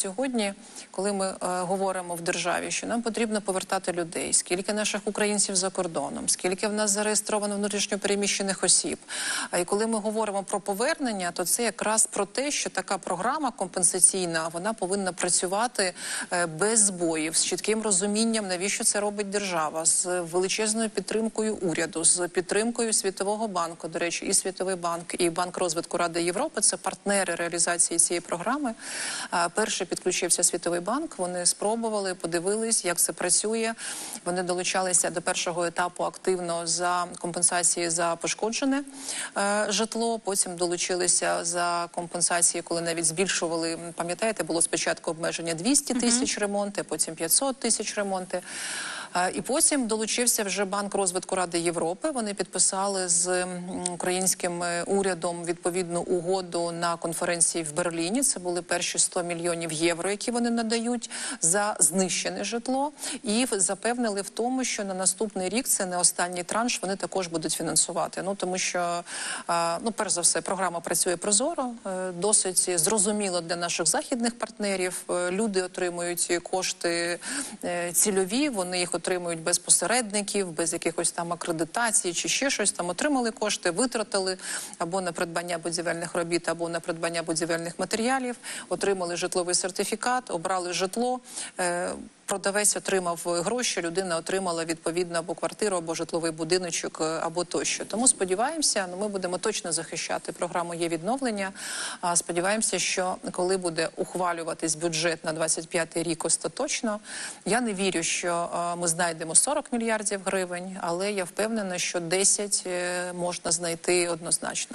сьогодні, коли ми е, говоримо в державі, що нам потрібно повертати людей, скільки наших українців за кордоном, скільки в нас зареєстровано внутрішньопереміщених осіб. А і коли ми говоримо про повернення, то це якраз про те, що така програма компенсаційна вона повинна працювати е, без збоїв, з чітким розумінням, навіщо це робить держава, з величезною підтримкою уряду, з підтримкою Світового банку. До речі, і Світовий банк, і Банк розвитку Ради Європи це партнери реалізації цієї програми. Перший підключився Світовий банк. Вони спробували, подивились, як це працює. Вони долучалися до першого етапу активно за компенсації за пошкоджене е, житло. Потім долучилися за компенсації, коли навіть збільшували. Пам'ятаєте, було спочатку обмеження 200 тисяч ремонти, потім 500 тисяч ремонти. Е, І потім долучився вже банк розвитку Ради Європи. Вони підписали з українським е, урядом відповідну угоду на конференції в Берліні. Це були перші 100 мільйонів євро, які вони надають за знищене житло, і запевнили в тому, що на наступний рік це не останній транш. Вони також будуть фінансувати. Ну тому що е, ну перш за все програма працює прозоро, досить зрозуміло для наших західних партнерів. Люди отримують кошти цільові, вони їх отримують без посередників, без якихось там акредитацій чи ще щось там. Отримали кошти, витратили або на придбання будівельних робіт, або на придбання будівельних матеріалів, отримали житловий сертифікат, обрали житло. Е, Продавець отримав гроші, людина отримала відповідно або квартиру, або житловий будиночок, е, або тощо. Тому сподіваємося, ну ми будемо точно захищати програму є відновлення. А сподіваємося, що коли буде ухвалюватись бюджет на 25-й рік остаточно, я не вірю, що е, ми знайдемо 40 мільярдів гривень, але я впевнена, що 10 е, можна знайти однозначно.